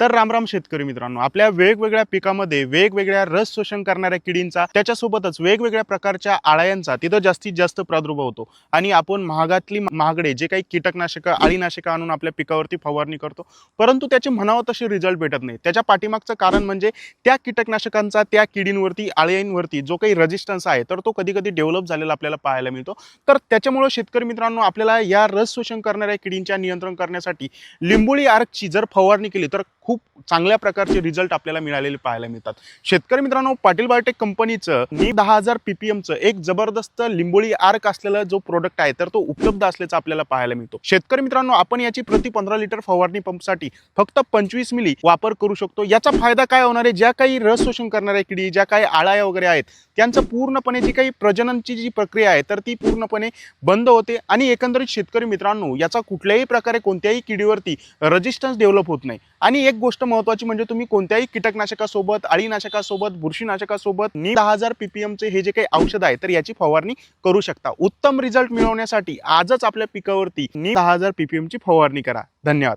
तर रामराम शेतकरी मित्रांनो आपल्या वेगवेगळ्या पिकामध्ये वेगवेगळ्या रस शोषण करणाऱ्या किडींचा त्याच्यासोबतच वेगवेगळ्या प्रकारच्या आळ्यांचा तिथं जास्तीत जास्त प्रादुर्भाव होतो. आणि आपण महागातली महागडे जे काही कीटकनाशकं आळीनाशकं आणून आपल्या पिकावरती फवारणी करतो परंतु त्याचे म्हणावं तसे रिझल्ट भेटत नाही त्याच्या पाठीमागचं कारण म्हणजे त्या कीटकनाशकांचा त्या किडींवरती आळ्यांवरती जो काही रेजिस्टन्स आहे तर तो कधी कधी डेव्हलप झालेला आपल्याला पाहायला मिळतो. तर त्याच्यामुळं शेतकरी मित्रांनो आपल्याला या रस शोषण करणाऱ्या किडींच्या नियंत्रण करण्यासाठी लिंबोळी आर्कची जर फवारणी केली तर खूप चांगल्या प्रकारचे रिझल्ट आपल्याला मिळालेले पाहायला मिळतात. शेतकरी मित्रांनो पाटील बायोटेक कंपनीचं मी दहा हजार पीपीएमचं एक जबरदस्त लिंबोळी आर्क असलेला जो प्रोडक्ट आहे तर तो उपलब्ध असल्याचं आपल्याला पाहायला मिळतो. शेतकरी मित्रांनो आपण याची प्रति पंधरा लिटर फवारणी पंपसाठी फक्त पंचवीस मिली वापर करू शकतो. याचा फायदा काय होणार आहे? ज्या काही रस शोषण करणाऱ्या किडी ज्या काही आळाया वगैरे आहेत त्यांचं पूर्णपणे जी काही प्रजननची जी प्रक्रिया आहे तर ती पूर्णपणे बंद होते आणि एकंदरीत शेतकरी मित्रांनो याचा कुठल्याही प्रकारे कोणत्याही किडीवरती रेजिस्टन्स डेव्हलप होत नाही. आणि एक गोष्ट महत्वाची म्हणजे तुम्ही कोणत्याही कीटकनाशकासोबत अळीनाशकासोबत बुरशीनाशकासोबत नी दहा हजार पीपीएमचे हे जे काही औषध आहे तर याची फवारणी करू शकता. उत्तम रिझल्ट मिळवण्यासाठी आजच आपल्या पिकावरती नी दहा हजार पीपीएमची फवारणी करा. धन्यवाद.